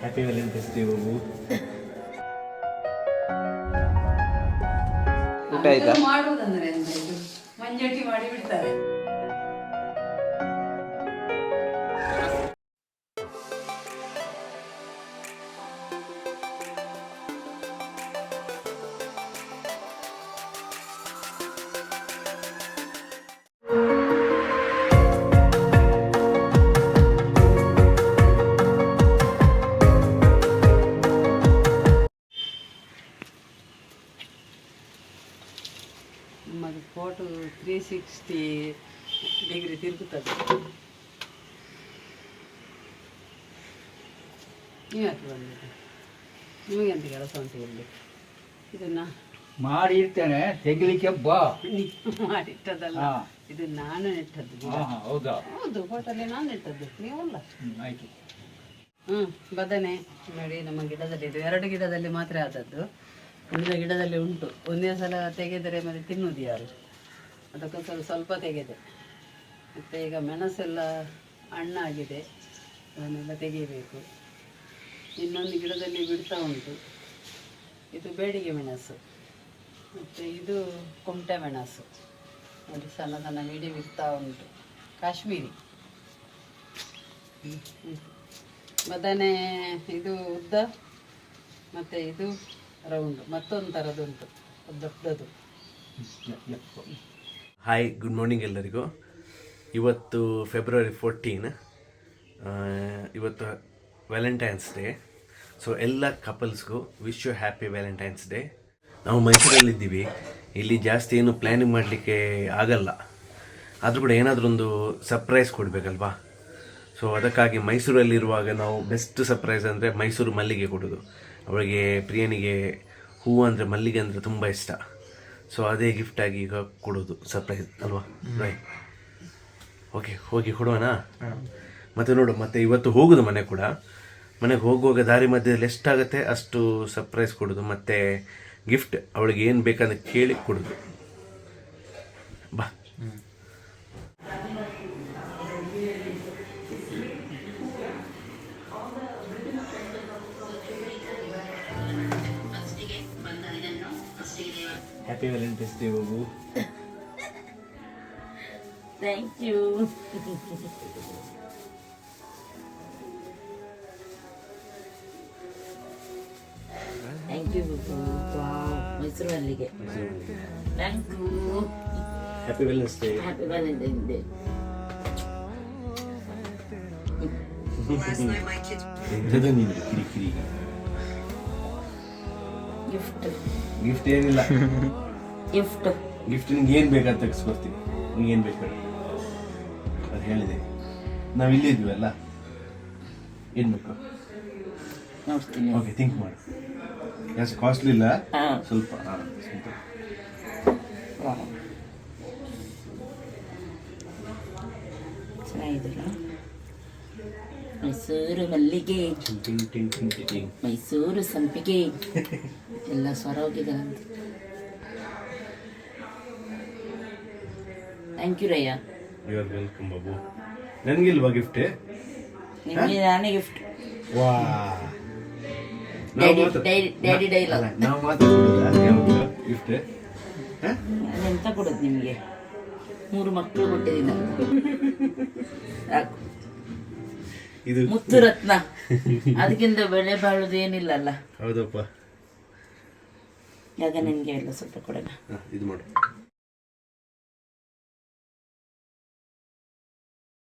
Happy Valentine's day Babu ಊಟ ಆಯ್ತಾ? ನಿಮಗೆ ಅಂತ ಕೆಲಸ ಉಂಟು ಇಲ್ಲಿ. ಇದನ್ನ ಮಾಡಿ ಇರ್ತೇನೆ ತೆಗಿಲಿಕ್ಕೆ ಬಾ. ಮಾಡಿಟ್ಟದಲ್ಲ ಇದು ನಾನು ನೆಟ್ಟದ್ದು ಗಿಡ. ಹೌದಾ? ಹೌದು ಹೋಟೆಲ್ ನಾನು ನೆಟ್ಟದ್ದು. ನೀವಲ್ಲ? ಆಯ್ತು. ಹ್ಮ್ ಬದನೆ ನೋಡಿ ನಮ್ಮ ಗಿಡದಲ್ಲಿ ಇದು ಎರಡು ಗಿಡದಲ್ಲಿ ಮಾತ್ರ ಆದದ್ದು. ಉಳಿದ ಗಿಡದಲ್ಲಿ ಉಂಟು. ಒಂದೇ ಸಲ ತೆಗೆದರೆ ಮತ್ತೆ ತಿನ್ನುವುದು ಯಾರು? ಅದಕ್ಕೋಸ್ಕರ ಸ್ವಲ್ಪ ತೆಗೆದೆ. ಮತ್ತೆ ಈಗ ಮೆಣಸೆಲ್ಲ ಹಣ್ಣಾಗಿದೆ. ಅದನ್ನೆಲ್ಲ ತೆಗಿಬೇಕು. ಇನ್ನೊಂದು ಗಿಡದಲ್ಲಿ ಬಿಡ್ತಾ ಉಂಟು. ಇದು ಬೇಡಿಗೆ ಮೆಣಸು. ಮತ್ತು ಇದು ಕುಮಟೆ ಮೆಣಸು. ನೋಡಿ ಸಣ್ಣ ಸಣ್ಣ ಮೀಡಿ ಬಿಡ್ತಾ ಉಂಟು. ಕಾಶ್ಮೀರಿ. ಬದನೆ ಇದು ಉದ್ದ, ಮತ್ತು ಇದು ರೌಂಡ್. ಮತ್ತೊಂದು ಥರದುಂಟು ದೊಡ್ಡದು. ಹಾಯ್ ಗುಡ್ ಮಾರ್ನಿಂಗ್ ಎಲ್ಲರಿಗೂ. ಇವತ್ತು ಫೆಬ್ರವರಿ ಫೋರ್ಟೀನ್ ಇವತ್ತು ವ್ಯಾಲೆಂಟೈನ್ಸ್ ಡೇ ಸೊ ಎಲ್ಲ ಕಪಲ್ಸ್ಗೂ wish you happy valentine's day ನಾವು ಮೈಸೂರಲ್ಲಿದ್ದೀವಿ. ಇಲ್ಲಿ ಜಾಸ್ತಿ ಏನು ಪ್ಲ್ಯಾನಿಂಗ್ ಮಾಡಲಿಕ್ಕೆ ಆಗಲ್ಲ. ಆದರೂ ಕೂಡ ಏನಾದರೂ ಒಂದು ಸರ್ಪ್ರೈಸ್ ಕೊಡಬೇಕಲ್ವಾ? ಸೊ ಅದಕ್ಕಾಗಿ ಮೈಸೂರಲ್ಲಿರುವಾಗ ನಾವು ಬೆಸ್ಟ್ ಸರ್ಪ್ರೈಸ್ ಅಂದರೆ ಮೈಸೂರು ಮಲ್ಲಿಗೆ ಕೊಡೋದು. ಅವಳಿಗೆ ಪ್ರಿಯನಿಗೆ ಹೂವು ಅಂದರೆ ಮಲ್ಲಿಗೆ ಅಂದರೆ ತುಂಬ ಇಷ್ಟ. ಸೊ ಅದೇ ಗಿಫ್ಟಾಗಿ ಈಗ ಕೊಡೋದು ಸರ್ಪ್ರೈಸ್ ಅಲ್ವಾ? ರೈಟ್ ಓಕೆ ಹೋಗಿ ಕೊಡೋಣ? ಮತ್ತು ನೋಡು ಮತ್ತೆ ಇವತ್ತು ಹೋಗೋದು ಮನೆ ಕೂಡ. ಮನೆಗೆ ಹೋಗುವಾಗ ದಾರಿ ಮಧ್ಯದಲ್ಲಿ ಎಷ್ಟಾಗುತ್ತೆ ಅಷ್ಟು ಸರ್ಪ್ರೈಸ್ ಕೊಡೋದು. ಮತ್ತು ಗಿಫ್ಟ್ ಅವಳಿಗೆ ಏನು ಬೇಕಂತ ಕೇಳಿ ಕೊಡೋದು. ಬಾ. ಹ್ಯಾಪಿ ವ್ಯಾಲೆಂಟೈನ್ಸ್ ಡೇ ಬಾಬು ಥ್ಯಾಂಕ್ you. ಮೈಸೂರು ಅಲ್ಲಿಗೆ thank you happy wellness day happy wellness day gift gift ಏನಿಲ್ಲ. ಗಿಫ್ಟ್ ಗಿಫ್ಟ್ ನಿಂಗೆ ಏನು ಬೇಕಂತ ತೆಗೆಸ್ಕೊಡ್ತೀನಿ. ನಿಂಗೆ ಏನು ಬೇಕು ಹೇಳು ಅದು ಹೇಳಿದೆ. ನಾವು ಇಲ್ಲೇ ಇದ್ವಿ ಅಲ್ಲ? ಏನು ಬೇಕು? ಓಕೆ ಥಿಂಕ್ ಮಾಡು. ಜಾಸ್ತಿ ಕಾಸ್ಟ್ಲಿ ಇಲ್ಲ. ಹಾ. ಸ್ವಲ್ಪ ಮೈಸೂರು ಮಲ್ಲಿಗೆ. ಮೈಸೂರು ಸಂಪಿಗೆ. ಎಲ್ಲ ಸ್ವರ ಹೋಗಿದೆ ಥ್ಯಾಂಕ್ ಯು ರಯ್ಯ ಯು ಆರ್ ವೆಲ್ಕಮ್ ಬಾಬು ನನಗಿಲ್ವಾ ಗಿಫ್ಟ್ ನಿಮಗೆ ನಾನೇ ಗಿಫ್ಟ್ ವಾ ಡ್ಯಾಡಿ ಡ್ಯಾಡಿ ಡ್ಯಾಡಿ ಡೈಲಾಗ್ ನಾವು ಮಾತಾಡೋದು ಗಿಫ್ಟ್ ಅದೆಂತ ಕೊಡೋದು ನಿಮಗೆ? ಮೂರು ಮಕ್ಕಳು ಕೊಟ್ಟಿದ್ದೀನಿ. ಇದು ಮುತ್ತು ರತ್ನ ಅದಕ್ಕಿಂತ ಬೆಳೆ ಬಾಳುದು ಏನಿಲ್ಲ ಅಲ್ಲ. ಹೌದಪ್ಪ. ಆಗ ನನಗೆ ಎಲ್ಲ ಸ್ವಲ್ಪ ಕೊಡೋಣ? ಇದು ಮಾಡು.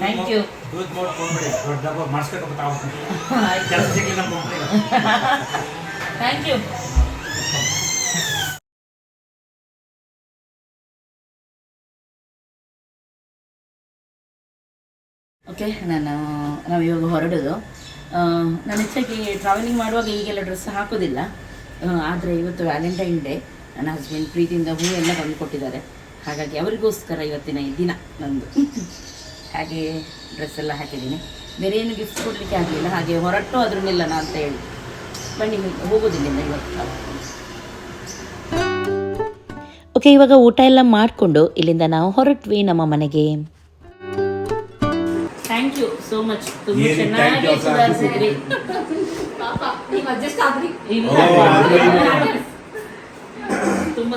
ಥ್ಯಾಂಕ್ ಯು ದೂದ್ ಮಾಡ್ಕೊಂಡ್ಬಿಡಿ ದೊಡ್ಡ ಮಾಡಿಸ್ಬೇಕು ಬರ್ತಾವ ಕೆಲಸ ಸಿಗ್ಲಿಲ್ಲ ನಮ್ಮ ಥ್ಯಾಂಕ್ ಯು ಓಕೆ ನಾನು ನಾವು ಇವಾಗ ಹೊರಡೋದು. ನಾನು ಹೆಚ್ಚಾಗಿ ಟ್ರಾವೆಲಿಂಗ್ ಮಾಡುವಾಗ ಈಗೆಲ್ಲ ಡ್ರೆಸ್ ಹಾಕೋದಿಲ್ಲ. ಆದರೆ ಇವತ್ತು ವ್ಯಾಲೆಂಟೈನ್ ಡೇ ನನ್ನ ಹಸ್ಬೆಂಡ್ ಪ್ರೀತಿಯಿಂದ ಹೂ ಎಲ್ಲ ಬಂದು ಕೊಟ್ಟಿದ್ದಾರೆ. ಹಾಗಾಗಿ ಅವರಿಗೋಸ್ಕರ ಇವತ್ತಿನ ಈ ದಿನ ನಂದು. ಹಾಗೆ ಡ್ರೆಸ್ ಎಲ್ಲ ಹಾಕಿದ್ದೀನಿ. ಬೇರೆ ಏನು ಗಿಫ್ಟ್ ಕೊಡಲಿಕ್ಕೆ ಆಗಲಿಲ್ಲ. ಹಾಗೆ ಹೊರಟು ಅದ್ರ ನಾನು ಅಂತ ಹೇಳಿ ಬನ್ನಿ ಹೋಗೋದಿಲ್ಲ ಇವತ್ತು. ಓಕೆ ಇವಾಗ ಊಟ ಎಲ್ಲ ಮಾಡಿಕೊಂಡು ಇಲ್ಲಿಂದ ನಾವು ಹೊರಟ್ವಿ ನಮ್ಮ ಮನೆಗೆ. ಥ್ಯಾಂಕ್ ಯು ಸೋ ಮಚ್ ತುಂಬ ಚೆನ್ನಾಗಿ ಸುಧಾರಿಸಿದ್ರಿ. ಇಲ್ಲ.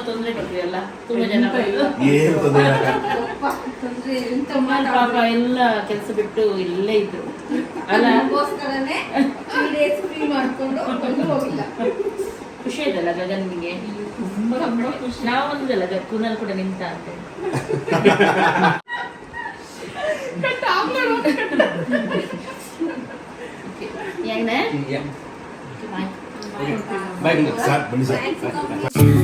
ತೊಂದರೆ ಕೊಟ್ರಿ ಅಲ್ಲ ತುಂಬಾ ಜನ ಬಂದು. ಏನು ತೊಂದರೆ ಪಾಪ ಎಲ್ಲ ಕೆಲಸ ಬಿಟ್ಟು ಇಲ್ಲೇ ಇದ್ರು ಅಲ್ಲ ಖುಷಿ ಆಯ್ತಲ್ಲ ಗಗನ್ ನಿಮಗೆ ನಾವು ಒಂದಲ್ಲ ಕುನಲ್ ಕೂಡ ನಿಂತ ಅಂತ ಬಾಯ್ ಸರ್ ಬನ್ನಿ ಸರ್ ನೀವು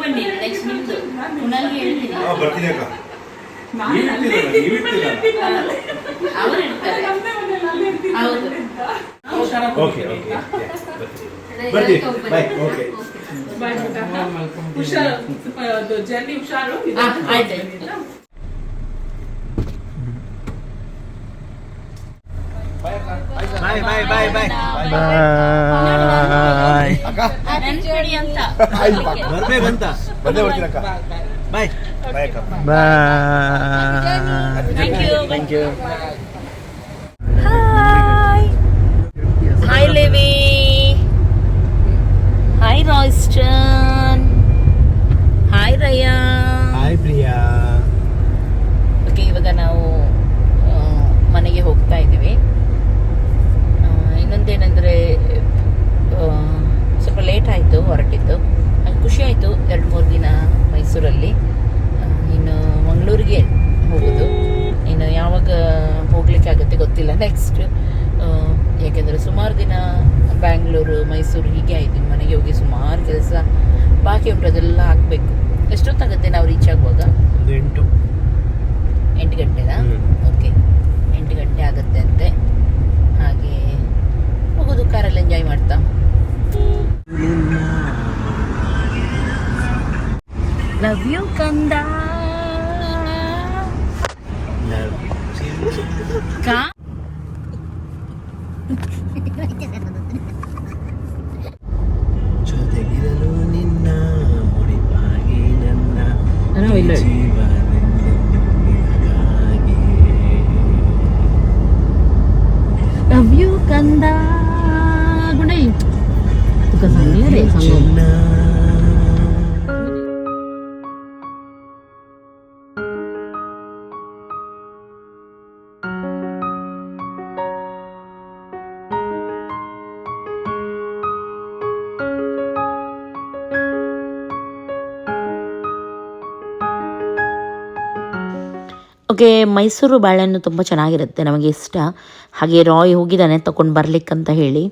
ಬನ್ನಿ ನೆಕ್ಸ್ಟ್ ನಿಮ್ದು. ಕುನಲ್ಗೆ ಹೇಳ್ತೀನಿ ಬರ್ತೀನಿ ಅಕ್ಕ. ನೀವು ಇರ್ತೀರಲ್ಲ ಅವರು ಇರ್ತಾರೆ. ಹೌದು. Okay okay. ಬರ್ತೀನಿ. ಬಾಯ್ ಓಕೆ ಜರ್ನಿ ಹುಷಾರು ಹಾ, ಆಯ್ತು ಆಯ್ತು. ಬಾಯ್ ಬಾಯ್ ಬಾಯ್ ಬಾಯ್ ಬಾಯ್ ಅಂತ ಬರ್ಬೇಕಂತ ಬಂದೇ ಬರ್ತೀನಕ್ಕ ಬಾಯ್ ಬಾಯ್. ಅಕ್ಕ. Thank you thank you hi Levi hi Royston hi Raya hi Priya okay ಇವಾಗ ನಾವು ಆ, ಮನೆಗೆ ಹೋಗ್ತಾ ಇದ್ದೀವಿ ಆ, ಇನ್ನೊಂದೇನೆಂದರೆ ಆ, ಸ್ವಲ್ಪ ಲೇಟ್ ಆಯಿತು ಹೊರಟಿದ್ದು ಹಾಗೆ ಖುಷಿ ಆಯಿತು ಎರಡು ಮೂರು ದಿನ ಮೈಸೂರಲ್ಲಿ ಆ, ಇನ್ನು ಮಂಗಳೂರಿಗೆ ಹೋಗೋದು ಇನ್ನು ಯಾವಾಗ ಹೋಗ್ಲಿಕ್ಕೆ ಆಗುತ್ತೆ ಗೊತ್ತಿಲ್ಲ ನೆಕ್ಸ್ಟ್ ಯಾಕೆಂದರೆ ಸುಮಾರು ದಿನ ಮೈಸೂರು ಹೀಗೆ ಆಯಿತು ಮನೆಗೆ ಹೋಗಿ ಸುಮಾರು ಕೆಲಸ ಬಾಕಿ ಉಂಟು ಅದೆಲ್ಲ ಹಾಕಬೇಕು. ಎಷ್ಟೊತ್ತಾಗುತ್ತೆ ನಾವು ರೀಚ್ ಆಗುವಾಗ? ಒಂದು ಎಂಟು. ಎಂಟು ಗಂಟೆನಾ? ಓಕೆ ಎಂಟು ಗಂಟೆ ಆಗುತ್ತೆ ಅಂತೆ. ಹಾಗೆ ಹೋಗೋದು ಕಾರಲ್ಲಿ ಎಂಜಾಯ್ ಮಾಡ್ತಾ. ಲವ್ ಯು ಕಂದ. ಓಕೆ ಮೈಸೂರು ಬಾಳೆಹಣ್ಣು ತುಂಬ ಚೆನ್ನಾಗಿರುತ್ತೆ ನಮಗೆ ಇಷ್ಟ. ಹಾಗೆ ರಾಯ್ ಹೋಗಿದ್ದಾನೆ ತಗೊಂಡು ಬರ್ಲಿಕ್ಕಂತ ಹೇಳಿ.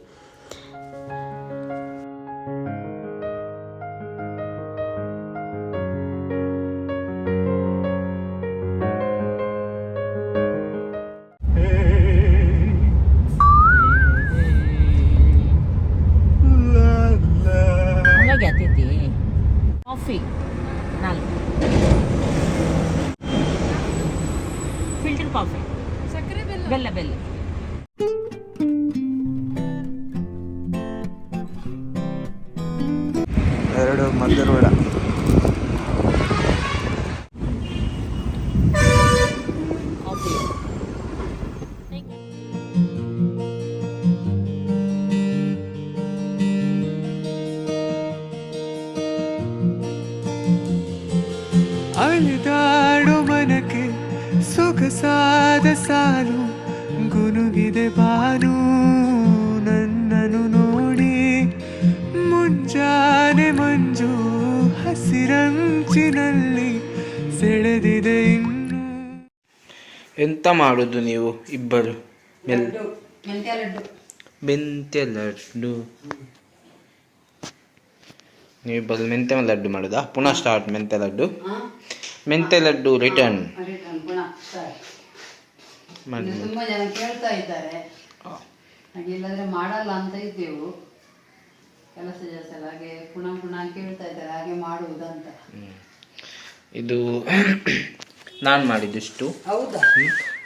ಎಂತ ಮಾಡುದು ನೀವು ಇಬ್ಬರು. ಮೆಂತ್ಯ ಲಡ್ಡು. ನೀವು ಇಬ್ಬರು ಮೆಂತ್ಯ ಲಡ್ಡು ಮಾಡುದಾ? ಪುನಃ ಸ್ಟಾರ್ಟ್ ಮೆಂತ್ಯ ಲಡ್ಡು. ಮೆಂತ್ಯ ಮೆಂತೆ ಲಡ್ಡು ರಿಟರ್ನ್ ತುಂಬಾ ಜನ ಕೇಳ್ತಾ ಇದ್ದಾರೆ. ಹಾಗೆ ಇಲ್ಲದ್ರೆ ಮಾಡಲ್ಲ ಅಂತ ಇದ್ದೆವು. ಕೆಲಸ ಜಾಸ್ತಿ ಹಾಗೆ ಪುನಃ ಪುನಃ ಕೇಳ್ತಾ ಇದ್ದಾರೆ ಹಾಗೆ ಮಾಡುವುದಂತ. ಇದು ನಾನು ಮಾಡಿದಿಷ್ಟು. ಹೌದಾ?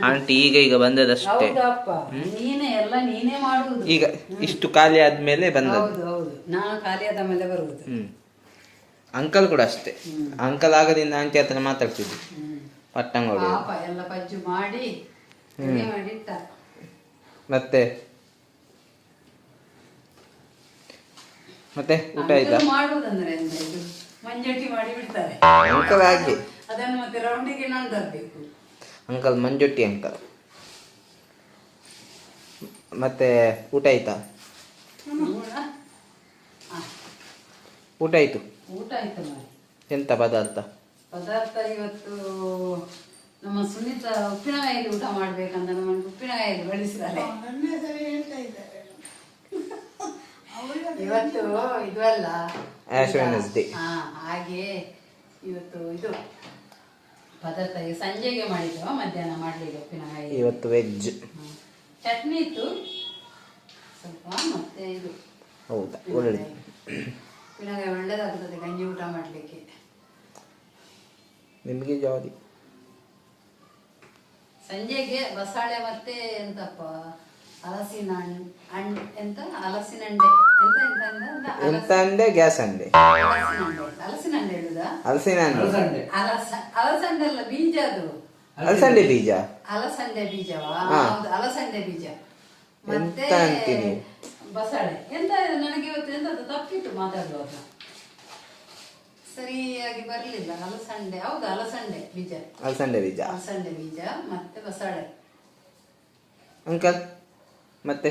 ಆಂಟಿ ಈಗ ಈಗ ಬಂದದಷ್ಟೇ. ಹೌದಪ್ಪ. ನೀನೇ ಎಲ್ಲ ನೀನೇ ಮಾಡುವುದು. ಈಗ ಇಷ್ಟು ಖಾಲಿ ಆದ್ಮೇಲೆ ಬಂದದ್ದು. ಹೌದು ಹೌದು. ನಾನು ಖಾಲಿಯಾದ ಮೇಲೆ ಬರುವುದು. ಹ್ಮ್. ಅಂಕಲ್ ಕೂಡ ಅಷ್ಟೇ. ಅಂಕಲ್ ಆಗದಿಂದ ಆಂಟಿ ಹತ್ರ ಮಾತಾಡ್ತಿದ್ವಿ. ಪಟ್ಟಂಗೋಡಿ. ಪಾಪ ಎಲ್ಲ ಪಜ್ಜು ಮಾಡಿ ready ಮಾಡಿ ಮತ್ತೆ? ಮತ್ತೆ ಊಟ ಆಯ್ತಾ? ಅಂಕಲ್ ಮಾಡುವುದಂದ್ರೆ ಎಂತ ಇದು? ಮಂಜಟ್ಟಿ ಮಾಡಿ ಬಿಡ್ತಾರೆ. ಅಂಕಲ್ ಹಾಗೆ. ಅದನ್ನು ಮತ್ತೆ ರೌಂಡಿಗೆ ನಾನು ತರಬೇಕು ಅಂಕಲ್ ಮಂಜುಟ್ಟಿ ಅಂಕಲ್ ಮತ್ತೆ ಊಟ ಆಯ್ತಾ? ಊಟ? ಆಯ್ತು. ಊಟ ಆಯ್ತು ಮಾರಿ ಎಂತ ಪದಾರ್ಥ? ಪದಾರ್ಥ ಇವತ್ತು ನಮ್ಮ ಸುನೀತಾ ಉಪ್ಪಿನಕಾಯಲ್ಲಿ ಊಟ ಮಾಡ್ಬೇಕಂತ ನಮ್ಮ ಉಪ್ಪಿನಕಾಯಲ್ಲಿ ಬಡಿಸಿದ್ದಾರೆ ಇವತ್ತು ಇದು ಅಲ್ಲ. ಹಾ ಹಾಗೆ ಇವತ್ತು ಇದು. ಪದಾರ್ಥ ಈಗ ಸಂಜೆಗೆ ಮಾಡಿದ್ವ ಮಧ್ಯಾಹ್ನ ಮಾಡ್ಲಿಲ್ಲ ಉಪ್ಪಿನಕಾಯಿ ಇವತ್ತು ವೆಜ್ ಚಟ್ನಿ ಇತ್ತು. ಸ್ವಲ್ಪ ಮತ್ತೆ ಇದು ಹೌದಾ? ಒಳ್ಳೆ ಉಪ್ಪಿನಕಾಯಿ ಒಳ್ಳೇದಾಗ್ತದೆ ಗಂಜಿ ಊಟ ಮಾಡ್ಲಿಕ್ಕೆ. ನಿಮಗೆ ಜಾದಿ ಸಂಜೆಗೆ ಬಸಾಳೆ ಮತ್ತೆ ಎಂತಪ್ಪ ಹಲಸಿನ ಹಣ್ಣು ಎಂತ? ಹಲಸಿನ ಹಂಡೆ. ಎಂತ ಎಂತ ಗ್ಯಾಸ್ ಅಂಡೆ ಹಲಸಿನ ಹಲಸಿನ ಹಣ್ಣು ಹಲಸ ಹಲಸಂಡೆ ಅಲ್ಲ ಬೀಜ ಅದು. ಅಲಸಂದೆ ಬೀಜ. ಅಲಸಂದೆ ಬೀಜವಾ? ಹಾ. ಹೌದು ಅಲಸಂಡೆ ಬೀಜ. ಮತ್ತೆ ಎಂತ ಅಂತೀನಿ? ಬಸಳೆ. ಎಂತ ಇದು ನನಗೆ ಇವತ್ತು ಎಂತದ್ದು? ತಪ್ಪಿತ್ತು ಮಾತಾಡುವಾಗ ಸರಿಯಾಗಿ ಬರ್ಲಿಲ್ಲ. ಅಲಸಂಡೆ. ಹೌದು ಅಲಸಂಡೆ ಬೀಜ. ಅಲಸಂದೆ ಬೀಜ. ಅಲಸಂಡೆ ಬೀಜ ಮತ್ತೆ ಬಸಳೆ. ಅಂಕಲ್ ಮತ್ತೆ?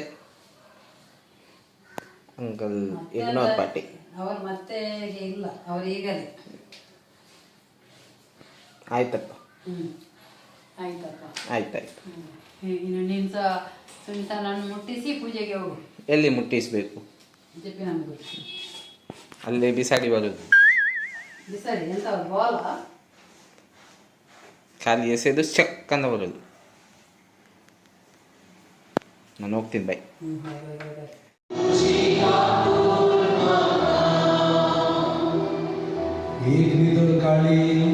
Uncle ignore party. ಅವರು ಮತ್ತೆ ಇಲ್ಲ. ಅವರು ಈಗಲೇ. ಆಯ್ತಪ್ಪ. ಆಯ್ತಪ್ಪ. ಆಯ್ತಾಯ್ತು. ಇನ್ನು ನೀನು ಸಹ ಮುಟ್ಟಿಸಿ ಪೂಜೆಗೆ ಹೋಗು. ಎಲ್ಲಿ ಮುಟ್ಟಿಸ್ಬೇಕು? ಅಲ್ಲೇ ಬಿಸಾಡಿ ಬರುದು ಬಿಸರಿ ಎಂತ ಬಾಲ? ಖಾಲಿ ಎಸೆದು ಚಕ್ ಅಂತ ಬರುದು. ನಾನು ಹೋಗ್ತೀನಿ ಬೈ ಗುಡ್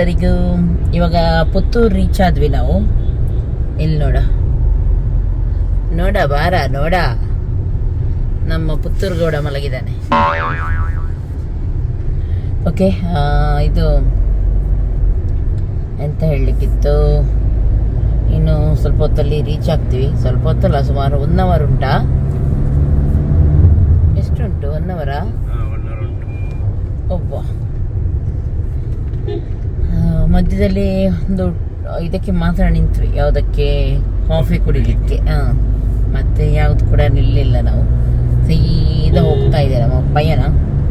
ಎಲ್ಲರಿಗೂ ಇವಾಗ ಪುತ್ತೂರು ರೀಚ್ ಆದ್ವಿ ನಾವು. ಇಲ್ಲಿ ನೋಡ. ನೋಡ ಬಾರ ನೋಡ. ನಮ್ಮ ಪುತ್ತೂರು ಗೌಡ ಮಲಗಿದ್ದಾನೆ. ಓಕೆ ಇದು ಎಂತ ಹೇಳಲಿಕ್ಕಿತ್ತು? ಇನ್ನು ಸ್ವಲ್ಪ ಹೊತ್ತಲ್ಲಿ ರೀಚ್ ಆಗ್ತೀವಿ. ಸ್ವಲ್ಪ ಹೊತ್ತಲ್ಲ ಸುಮಾರು ಒನ್ ಅವರ್ ಉಂಟಾ? ಎಷ್ಟುಂಟು? ಒನ್ ಅವರಾ ಒಬ್ಬ ಮಧ್ಯದಲ್ಲಿ ಒಂದು ಇದಕ್ಕೆ ಮಾತ್ರ ನಿಂತ್ವಿ. ಯಾವುದಕ್ಕೆ? ಕಾಫಿ ಕುಡಿಲಿಕ್ಕೆ. ಹಾಂ ಮತ್ತೆ ಯಾವುದು ಕೂಡ ನಿಲ್ಲಿಲ್ಲ ನಾವು. ಸೀದಾ ಹೋಗ್ತಾ ಇದೆ ನಮ್ಮ ಪಯಣ.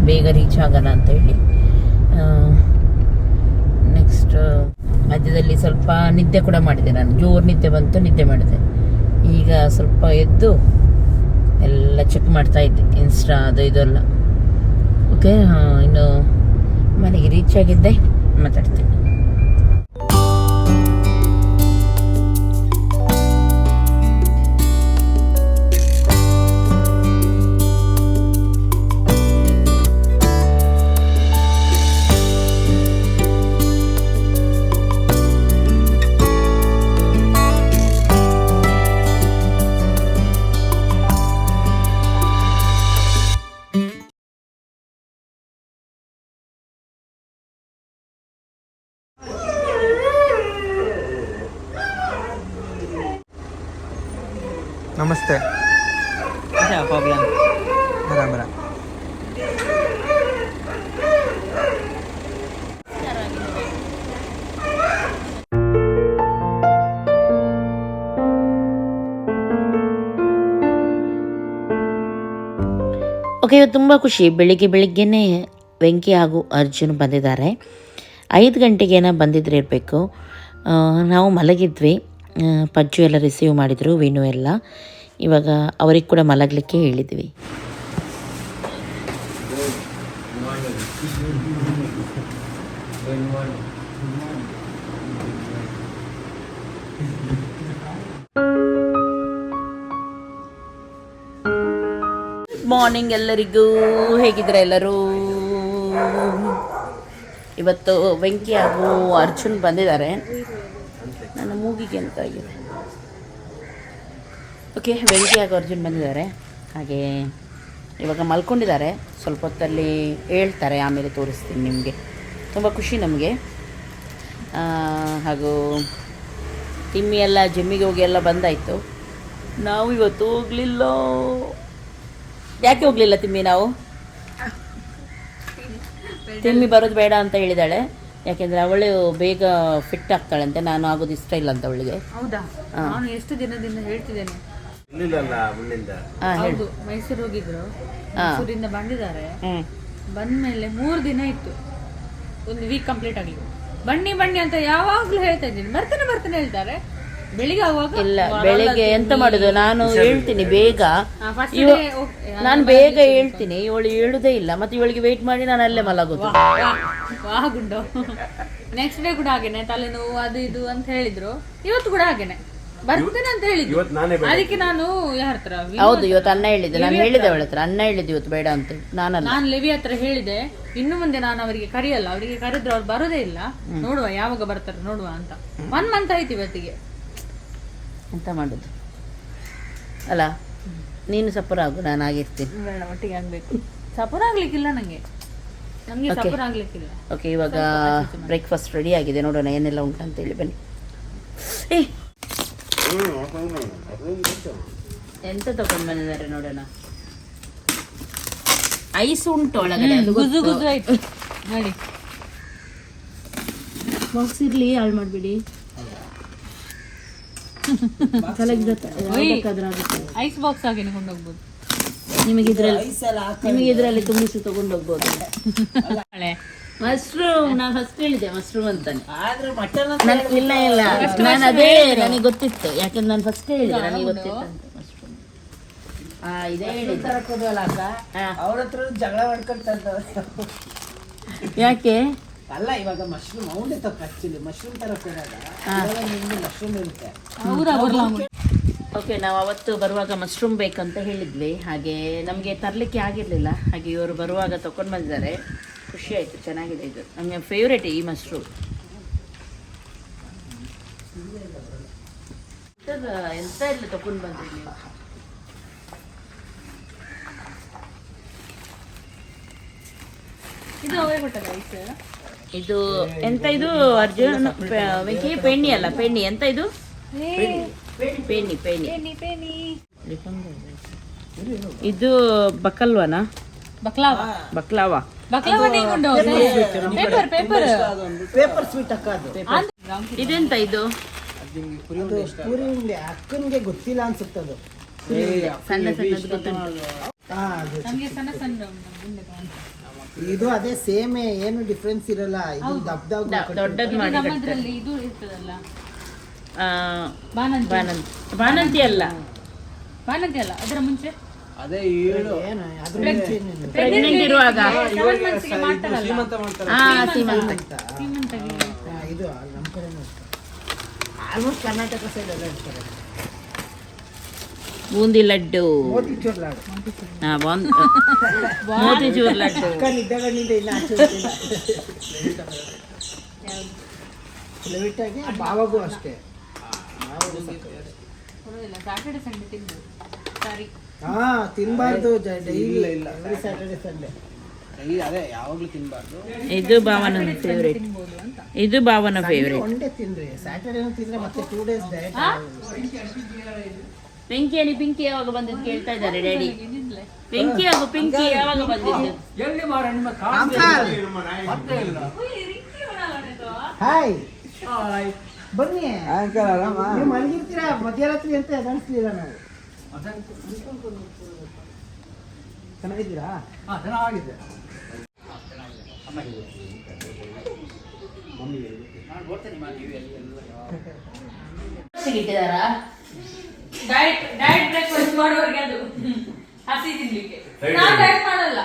ಬೇಗ ರೀಚ್ ಆಗೋಣ ಅಂತ ಹೇಳಿ ನೆಕ್ಸ್ಟ್ ಮಧ್ಯದಲ್ಲಿ ಸ್ವಲ್ಪ ನಿದ್ದೆ ಕೂಡ ಮಾಡಿದೆ ನಾನು. ಜೋರು ನಿದ್ದೆ ಬಂತು, ನಿದ್ದೆ ಮಾಡಿದೆ. ಈಗ ಸ್ವಲ್ಪ ಎದ್ದು ಎಲ್ಲ ಚೆಕ್ ಮಾಡ್ತಾ ಇದ್ದೆ. ಇನ್ಸ್ಟಾ ಅದು ಇದೆಲ್ಲ ಓಕೆ ಇನ್ನು ಮನೆಗೆ ರೀಚ್ ಆಗಿದ್ದೆ, ಮಾತಾಡ್ತೀನಿ. ನಮಸ್ತೆ. ಓಕೆ ಇವತ್ತು ತುಂಬ ಖುಷಿ. ಬೆಳಿಗ್ಗೆ ಬೆಳಿಗ್ಗೆನೇ ವೆಂಕಿ ಹಾಗೂ ಅರ್ಜುನ್ ಬಂದಿದ್ದಾರೆ. ಐದು ಬಂದಿದ್ರೆ ಇರಬೇಕು. ನಾವು ಮಲಗಿದ್ವಿ. ಪಜ್ಜು ಎಲ್ಲ ರಿಸೀವ್ ಮಾಡಿದರು, ವಿನು ಎಲ್ಲ. ಇವಾಗ ಅವ್ರಿಗೆ ಕೂಡ ಮಲಗಲಿಕ್ಕೆ ಹೇಳಿದ್ವಿ. ಮಾರ್ನಿಂಗ್ ಎಲ್ಲರಿಗೂ. ಹೇಗಿದ್ರ ಎಲ್ಲರೂ? ಇವತ್ತು ವೆಂಕಿ ಹಾಗೂ ಅರ್ಜುನ್ ಬಂದಿದ್ದಾರೆ. ಮೂಗಿಗೆ ಅಂತ ಆಗಿದೆ. ಓಕೆ ವೆಂಕಿ ಹಾಗೂ ಅರ್ಜುನ್ ಬಂದಿದ್ದಾರೆ. ಹಾಗೆ ಇವಾಗ ಮಲ್ಕೊಂಡಿದ್ದಾರೆ. ಸ್ವಲ್ಪ ಹೊತ್ತಲ್ಲಿ ಹೇಳ್ತಾರೆ ಆಮೇಲೆ ತೋರಿಸ್ತೀನಿ ನಿಮಗೆ. ತುಂಬ ಖುಷಿ ನಮಗೆ. ಹಾಗೂ ತಿಮ್ಮಿ ಎಲ್ಲ ಜಿಮ್ಮಿಗೆ ಹೋಗಿ ಎಲ್ಲ ಬಂದಾಯಿತು. ನಾವು ಇವತ್ತು ಹೋಗಲಿಲ್ಲ. ಯಾಕೆ ಹೋಗಲಿಲ್ಲ ತಿಮ್ಮಿ ನಾವು? ತಿಮ್ಮಿ. ಬರೋದು ಬೇಡ ಅಂತ ಹೇಳಿದಾಳೆ ಯಾಕೆಂದರೆ ಅವಳು ಬೇಗ ಫಿಟ್ ಆಗ್ತಾಳಂತೆ. ನಾನು ಆಗೋದು ಇಷ್ಟ ಇಲ್ಲ ಅಂತ ಅವಳಿಗೆ. ಹೌದಾ? ನಾನು ಎಷ್ಟು ದಿನದಿಂದ ಹೇಳ್ತಿದ್ದೇನೆ? ಹೌದು ಮೈಸೂರು ಹೋಗಿದ್ರು. ಮೈಸೂರಿಂದ ಬಂದಿದ್ದಾರೆ. ಬಂದ್ಮೇಲೆ ಮೂರು ದಿನ ಇತ್ತು. ಒಂದು ವೀಕ್ ಕಂಪ್ಲೀಟ್ ಆಗಿದೆ ಬನ್ನಿ ಬನ್ನಿ ಅಂತ ಯಾವಾಗ್ಲೂ ಹೇಳ್ತಾ ಇದ್ದೀನಿ. ಬರ್ತೇನೆ ಬರ್ತೇನೆ ಹೇಳ್ತಾರೆ. ಬೆಳಿಗ್ಗೆ ಆಗುವಾಗ ಇಲ್ಲ ಬೆಳಿಗ್ಗೆ ಎಂತ ಮಾಡುದು? ನಾನು ಹೇಳ್ತೀನಿ ಬೇಗ. ನಾನು ಬೇಗ ಹೇಳ್ತೀನಿ. ಇವಳು ಹೇಳುದೇ ಇಲ್ಲ. ಮತ್ತೆ ಇವಳಿಗೆ ವೇಟ್ ಮಾಡಿ ನಾನು ಅಲ್ಲೇ ಮಲಗೋದು. ವಾಹ ಗುಂಡು. ನೆಕ್ಸ್ಟ್ ಡೇ ಕೂಡ ಹಾಗೇನೆ. ತಲೆನೋವು ಅದು ಇದು ಅಂತ ಹೇಳಿದ್ರು. ಇವತ್ತು ಕೂಡ ಹಾಗೇನೆ. ಬರ್ತೇನೆ ಅಂತ ಹೇಳಿದ್ರು. ಇವತ್ತು ನಾನೇ ಬೇಡ ಅದಕ್ಕೆ ನಾನು ಯಾರ ಹತ್ರ? ಹೌದು ಇವತ್ತು ಅನ್ನ ಹೇಳಿದ್ದೆ. ನಾನು ಹೇಳಿದೆ ಅವಳ ಹತ್ರ. ಅನ್ನ ಹೇಳಿದ್ದು ಇವತ್ತು ಬೇಡ ಅಂತ ನಾನು ನಾನು ಲಿವಿ ಹತ್ರ ಹೇಳಿದೆ. ಇನ್ನು ಮುಂದೆ ನಾನು ಅವರಿಗೆ ಕರೆಯಲ್ಲ. ಅವರಿಗೆ ಕರೆದ್ರೆ ಅವ್ರು ಬರೋದೇ ಇಲ್ಲ. ನೋಡುವ ಯಾವಾಗ ಬರ್ತಾರೆ ನೋಡುವ ಅಂತ. ಒನ್ ಮಂತ್ ಆಯ್ತು ಇವತ್ತಿಗೆ. ಎಂತ ಮಾಡುದು? ಅಲ್ಲ ನೀನು ಸಪುರ ಆಗು ನಾನು ಆಗಿರ್ತೀನಿ. ಬೇಡ ಒಟ್ಟಿಗೆ ಆಗ್ಬೇಕು. ಸಪುರ ಆಗ್ಲಿಕ್ಕಿಲ್ಲ ನಂಗೆ ನಮಗೆ Okay. ಸಪುರ ಆಗ್ಲಿಕ್ಕಿಲ್ಲ ಓಕೆ ಇವಾಗ ಬ್ರೇಕ್ಫಾಸ್ಟ್ ರೆಡಿ ಆಗಿದೆ ನೋಡೋಣ ಏನೆಲ್ಲ ಉಂಟಂತೇಳಿ ಬನ್ನಿ. ಏ ಎಂತ ತಗೊಂಡ್ ಬಂದಿದ್ದಾರೆ ನೋಡೋಣ? ಐಸ್ ಉಂಟು ಒಳಗಡೆ ಗುಜು ಗುಜು ಆಯ್ತು. ನೋಡಿ ಬಾಕ್ಸ್ ಇರ್ಲಿ ಹಾಳು ಮಾಡಬೇಡಿ. ಐಸ್ ಬಾಕ್ಸ್ ಹಾಗೆ ಕೊಂಡೋಗ್ಬೋದು. ನಿಮಗೆ ಇದ್ರಲ್ಲಿ ನಿಮಗೆ ಇದರಲ್ಲಿ ತುಂಬಿಸಿ ತಗೊಂಡೋಗ್ಬೋದು. ಮಶ್ರೂಮ್ ನಾನು ಫಸ್ಟ್ ಹೇಳಿದೆ ಮಶ್ರೂಮ್ ಅಂತಾನೆ. ನನ್- ಇಲ್ಲ ಇಲ್ಲ. ನಾನು ಅದೇ ನನಗೆ ಗೊತ್ತಿತ್ತು. ಯಾಕಂದ್ರೆ ನಾನು ಫಸ್ಟ್ ಹೇಳಿದೆ ನನಗೆ ಗೊತ್ತಿತ್ತು ಅಂತ ಮಶ್ರೂಮ್. ಹಾ ಇದೇ ಹೇಳಿದ್ದೆ. ಅವ್ರ ಹತ್ರ ಜಗಳ ಮಾಡ್ಕೊಳ್ತಾ ಯಾಕೆ? ಅಲ್ಲ ಇವಾಗ ಮಶ್ರೂಮ್ ಅವನೇ ತಪ್ಪು ಆಕ್ಚುಲಿ ಮಶ್ರೂಮ್ ತರ ಕೊಡಲ್ಲ ಮಶ್ರೂಮ್ ಇರುತ್ತೆ. ಓಕೆ ನಾವು ಅವತ್ತು ಬರುವಾಗ ಮಶ್ರೂಮ್ ಬೇಕಂತ ಹೇಳಿದ್ವಿ. ಹಾಗೆ ನಮಗೆ ತರಲಿಕ್ಕೆ ಆಗಿರಲಿಲ್ಲ. ಹಾಗೆ ಇವರು ಬರುವಾಗ ತಗೊಂಡು ಬಂದಿದ್ದಾರೆ. ಖುಷಿ ಆಯಿತು ಚೆನ್ನಾಗಿದೆ ಇದು. ನಮಗೆ ಫೇವ್ರೇಟ್ ಈ ಮಶ್ರೂಮ್ ಎಂತ ಇಲ್ಲ ತಗೊಂಡು ಬಂದ್ರಿ ನೀವು? ಇದು ಅವೇ ಕೊಟ್ಟ ಐಸ್ ಇದು ಎಂತ ಇದು ಅರ್ಜುನ್ ವೆಂಕಿ ಪೆಣ್ಣಿ ಅಲ್ಲ ಪೆಣ್ಣಿ ಎಂತ ಇದು? ಪೆಣ್ಣಿ. ಪೆಣ್ಣಿ ಇದು ಬಕಲ್ವನ? ಬಕ್ಲಾವ. ಬಕ್ಲಾವ. ಬಕ್ಲಾವ ಕೊಂಡು ಪೇಪರ್ ಪೇಪರ್ ಪೇಪರ್. ಸ್ವೀಟ್ ಅಕ್ಕ ಅದು. ಇದೆಂತ ಇದು? ಪೂರಿ ಉಂಡೆ ಅಕ್ಕನಿಗೆ ಗೊತ್ತಿಲ್ಲ ಅನ್ಸುತ್ತೆ ಅದು. ಸಣ್ಣ ಸಣ್ಣ ಸಣ್ಣ ಸಣ್ಣ ಇದು ಅದೇ ಸೇಮ್ ಏನು ಡಿಫ್ರೆನ್ಸ್ ಇರಲ್ಲ. ಇದು ದಪ್ಪ ದಪ್ಪ ದೊಡ್ಡದು ಮಾಡಿ ನಮ್ಮದ್ರಲ್ಲಿ ಇದು ಇರ್ತದಲ್ಲ. ಆ, ಬಾನಂತಿ ಬಾಣಂತಿ. ಬಾಣಂತಿ ಅಲ್ಲ. ಬಾನಂತಿ ಅಲ್ಲ ಅದರ ಮುಂಚೆ? ಏನು ಅದ್ರ ಮುಂಚೆ ಏನಿಲ್ಲ. ಪ್ರೆಗ್ನೆಂಟ್ ಇರುವಾಗ. ಮಾಡ್ತಾರಲ್ಲ ಸೀಮಂತ ಹಾ, ಇದು ನಮ್ಮ ಕಡೆನೂ ಆಲ್ಮೋಸ್ಟ್ ಕರ್ನಾಟಕ ಸೈಡ್ ಎಲ್ಲ ಇರ್ತಾರೆ. ಬೂಂದಿ ಲಡ್ಡು. ಮೋತಿಚೂರ್ ಲಡ್ಡು ಬಾವಾಗೂ ಅಷ್ಟೇ. ಹಾ ತಿನ್ಬಾರ್ದು ಇಲ್ಲ ಸ್ಯಾಟರ್ಡೆ ಸಂಡೇ ಇದು ಭಾವನ ಫೇವ್ರೇಟ್ ಇದು ಭಾವನ ಫೇವ್ರೇಟ್ ಒಂದೇ ತಿನ್ರಿ. ಸ್ಯಾಟರ್ಡೇನು ತಿಂದ್ರೆ ಮತ್ತೆ ಟೂ ಡೇಸ್ ಡಯಟ್ ಪಿಂಕಿ ಅನಿ ಪಿಂಕಿ ಯಾವಾಗ ಬಂದಿದ್ದು ಕೇಳ್ತಾ ಇದ್ದಾರೆ ಡ್ಯಾಡಿ ಪಿಂಕಿ ಹಾಗೂ ಪಿಂಕಿ ಯಾವಾಗ ಬಂದಿದ್ದು ಹಾಯ್ ಬನ್ನಿ ನೀವು ಮಲಗಿರ್ತೀರಾ ಮಧ್ಯರಾತ್ರಿ ಅಂತ ಎದಣಿಸ್ಲಿಲ್ಲ ನಾವು ಇಟ್ಟಿದಾರಾ ಡಯಟ್ ಡಯಟ್ ಬ್ರೇಕ್ಫಾಸ್ಟ್ ಮಾಡೋರಿಗೆ ಅದು. ಹಸಿ ತಿನ್ಲಿಕ್ಕೆ. ನಾನು ಡಯಟ್ ಮಾಡಲ್ಲ.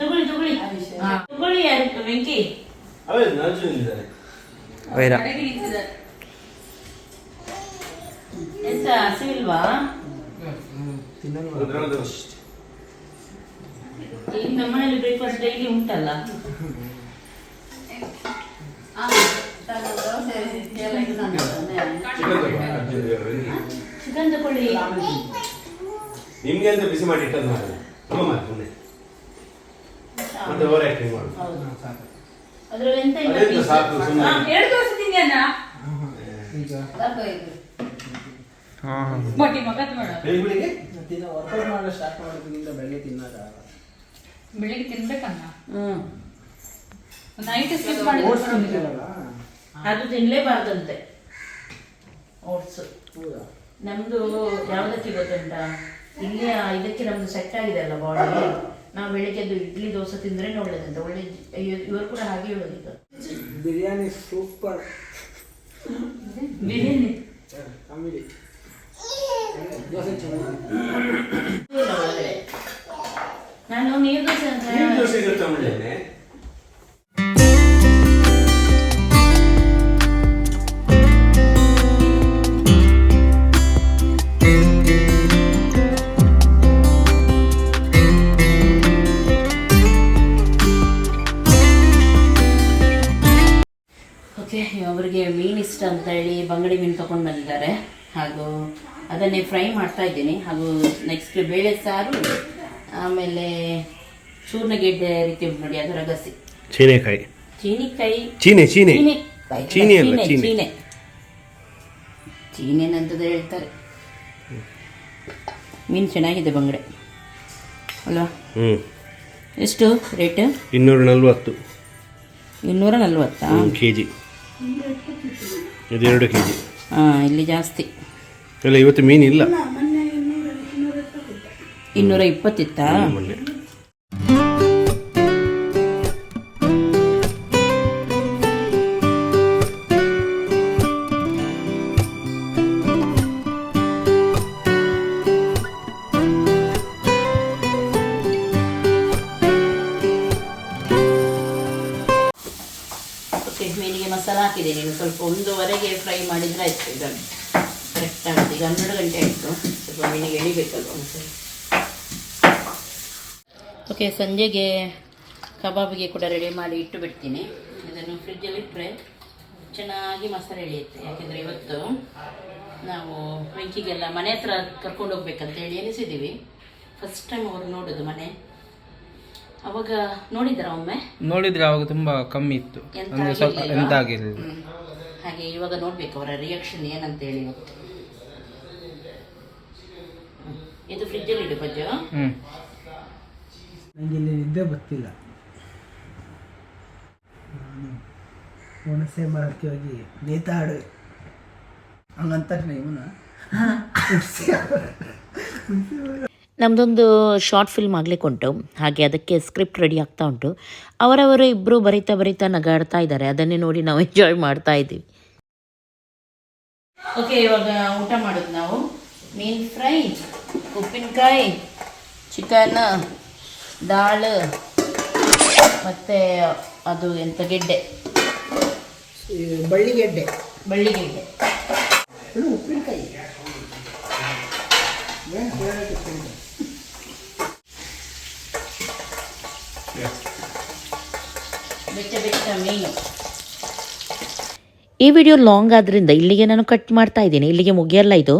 ತಗೊಳ್ಳಿ ತಗೊಳ್ಳಿ. ತಗೊಳ್ಳಿ ಯಾರು? ವೆಂಕಿ. ಅವೇ ನಾಜುನಿದ್ದಾರೆ ವೈರ ಕಡೆಗೆ ನಿಂತಿದ್ದಾರೆ. ಎಂತ ಹಸಿವಿಲ್ವಾ? ಈಗ ನಮ್ಮನೇಲಿ ಬ್ರೇಕ್ಫಾಸ್ಟ್ ಡೈಲಿ ಉಂಟಲ್ಲ. ಚಿಕನ್ ತಗೊಳ್ಳಿ ನಿಮ್ಗೆ ಅಂತ ಬಿಸಿ ಮಾಡಿ ಇಟ್ಟದ್ದು ಮಾಡಿ ತುಂಬ ಮಾಡಿ ಸುಮ್ಮನೆ ಮತ್ತೆ ಓವರ್ ಆಕ್ಟಿಂಗ್ ಮಾಡು ಹೌದು ಅದ್ರಲ್ಲಿ ಎಂತ ಇಲ್ಲ ಅದೆಂತ piece. ಸಾಕು ಸುಮ್ಮನೆ ಹಾ. ಎರಡು ದೋಸೆ ತಿಂದ್ಯಾನ ಸಾಕು ಇದು. ಮೊಟ್ಟಿ ಮಗತ್ ಮಾಡ. ಬೆಳಿಗ್ಗೆ ಬೆಳಿಗ್ಗೆ ತಿನ್ಬೇಕನ್ನ? ಹ್ಮ್. ನೈಟ್ ಸ್ಕಿಪ್ ಮಾಡಿದ್ರೆ ಅದು ತಿನ್ಲೇಬಾರ್ದಂತೆ. ಓಟ್ಸ್. ನಮ್ದು ಯಾವ್ದಕ್ಕೆ ಗೊತ್ತುಂಟ? ಇಲ್ಲಿ ಇದಕ್ಕೆ ನಮ್ದು ಸೆಟ್ ಆಗಿದೆ ಅಲ್ಲ ಬಾಡಿ. ನಾವು ಬೆಳಿಗ್ಗೆ ಇಡ್ಲಿ ದೋಸೆ ತಿಂದ್ರೆ ಒಳ್ಳೇದಂತ. ಒಳ್ಳೆ ಇವರು ಕೂಡ ಹಾಗೆ ಹೇಳೋದಿತ್ತು. ಬಿರಿಯಾನಿ ಸೂಪರ್. ಬಿರಿಯಾನಿ? ನಾನು ನೀರು ದೋಸೆ ಅಂತ ಅಂತ ಹೇಳಿ ಬಂಗಡಿ ಮೀನು ತಗೊಂಡು ಬಂದಿದ್ದಾರೆ. ಹಾಗೂ ಅದನ್ನೇ ಫ್ರೈ ಮಾಡ್ತಾ ಇದ್ದೀನಿ. ಹಾಗೂ ನೆಕ್ಸ್ಟ್ ಬೇಳೆ ಸಾರು ಆಮೇಲೆ ಚೂರ್ಣಗೆಡ್ಡೆ ರೀತಿ ಉಂಟು ನೋಡಿ ಅದರ ಗಸಿ ಚೀನೆಕಾಯಿ. ಚೀನಿಕಾಯಿ? ಚೀನೆ ಚೀನೆ. ಚೀನಿ ಚೀನೆ ಚೀನೆ. ಚೀನೆ. ಚೀನೇನಂತದ್ದು ಹೇಳ್ತಾರೆ. ಮೀನು ಚೆನ್ನಾಗಿದೆ ಬಂಗಡೆ. ಅಲ್ವಾ? ಎಷ್ಟು ರೇಟ್? ಇನ್ನೂರ ನಲ್ವತ್ತು. ಇನ್ನೂರ ನಲ್ವತ್ತಾ? ಕೆ ಜಿ ಇದೆರಡು ಕೆ ಜಿ ಹಾಂ ಇಲ್ಲಿ ಜಾಸ್ತಿ. ಇಲ್ಲ ಇವತ್ತು ಮೀನಿಲ್ಲ. ಇನ್ನೂರ ಇಪ್ಪತ್ತಿತ್ತಾ ಮೊನ್ನೆ. ಸಂಜೆಗೆ ಕಬಾಬಿಗೆ ಕೂಡ ರೆಡಿ ಮಾಡಿ ಇಟ್ಟು ಬಿಡ್ತೀನಿ ಇದನ್ನು ಫ್ರಿಜ್ಜಲ್ಲಿ ಇಟ್ಟರೆ ಚೆನ್ನಾಗಿ ಮಸಾಲೆ ಎಳೆಯುತ್ತೆ. ಯಾಕೆಂದರೆ ಇವತ್ತು ನಾವು ವೆಂಕಿಗೆಲ್ಲ ಮನೆ ಹತ್ರ ಕರ್ಕೊಂಡು ಹೋಗ್ಬೇಕಂತ ಹೇಳಿ ಎನಿಸಿದ್ದೀವಿ ಫಸ್ಟ್ ಟೈಮ್ ಅವರು ನೋಡೋದು ಮನೆ. ಅವಾಗ ನೋಡಿದ್ರ ಒಮ್ಮೆ? ನೋಡಿದ್ರೆ ಅವಾಗ ತುಂಬ ಕಮ್ಮಿ ಇತ್ತು. ಹಾಗೆ ಇವಾಗ ನೋಡ್ಬೇಕು ಅವರ ರಿಯಾಕ್ಷನ್ ಏನಂತ ಹೇಳಿ ಇವತ್ತು. ಇದು ಫ್ರಿಜ್ಜಲ್ಲಿ ಇಡು ಬಜ್ಜು ಹ್ಮ್. ನನಗೆ ಇಲ್ಲಿ ನಿದ್ದೆ ಬರ್ತಿಲ್ಲ. ನಾನು ಹುಣಸೆ ಮರಕ್ಕೆ ಹೋಗಿ ನೇತಾಡು. ಹಂಗಂತ ಇವನು ನಮ್ಮದೊಂದು ಶಾರ್ಟ್ ಫಿಲ್ಮ್ ಆಗಲಿಕ್ಕೆ ಉಂಟು ಹಾಗೆ ಅದಕ್ಕೆ ಸ್ಕ್ರಿಪ್ಟ್ ರೆಡಿ ಆಗ್ತಾ ಉಂಟು. ಅವರವರು ಇಬ್ಬರು ಬರಿತಾ ಬರಿತಾ ನಗಾಡ್ತಾ ಇದ್ದಾರೆ. ಅದನ್ನೇ ನೋಡಿ ನಾವು ಎಂಜಾಯ್ ಮಾಡ್ತಾ ಇದ್ದೀವಿ. ಓಕೆ ಇವಾಗ ಊಟ ಮಾಡೋದು ನಾವು. ಮೀನು ಫ್ರೈ ಉಪ್ಪಿನಕಾಯಿ ಚಿಕನ್ ದಾಲ್ ಮತ್ತು ಅದು ಎಂತ ಗೆಡ್ಡೆ. ಬಳ್ಳಿಗೆಡ್ಡೆ ಬಳ್ಳಿಗೆಡ್ಡೆ ಉಪ್ಪಿನಕಾಯಿ. ಬೆಚ್ಚ ಬೆಚ್ಚ ಮೀನು. ಈ ವಿಡಿಯೋ ಲಾಂಗ್ ಆದ್ರಿಂದ ಇಲ್ಲಿಗೆ ನಾನು ಕಟ್ ಮಾಡ್ತಾ ಇದ್ದೀನಿ. ಇಲ್ಲಿಗೆ ಮುಗಿಯಲ್ಲ ಇದು.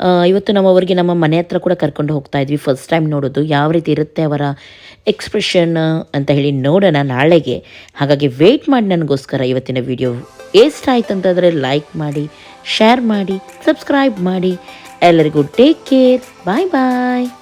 ಆ, ನಾವು ನಮ್ಮವರಿಗೆ ನಮ್ಮ ಮನೆ ಹತ್ರ ಕೂಡ ಕರ್ಕೊಂಡು ಹೋಗ್ತಾ ಇದ್ವಿ. ಫಸ್ಟ್ ಟೈಮ್ ನೋಡೋದು. ಯಾವ ರೀತಿ ಇರುತ್ತೆ ಅವರ ಎಕ್ಸ್ಪ್ರೆಷನ್ ಅಂತ ಹೇಳಿ ನೋಡೋಣ ನಾಳೆಗೆ. ಹಾಗಾಗಿ ವೆಯ್ಟ್ ಮಾಡಿ ನನಗೋಸ್ಕರ ಇವತ್ತಿನ ವಿಡಿಯೋ ಇಷ್ಟ ಆಯ್ತು ಅಂತಂದರೆ ಲೈಕ್ ಮಾಡಿ ಶೇರ್ ಮಾಡಿ ಸಬ್ಸ್ಕ್ರೈಬ್ ಮಾಡಿ. ಎಲ್ಲರಿಗೂ ಟೇಕ್ ಕೇರ್ ಬಾಯ್ ಬಾಯ್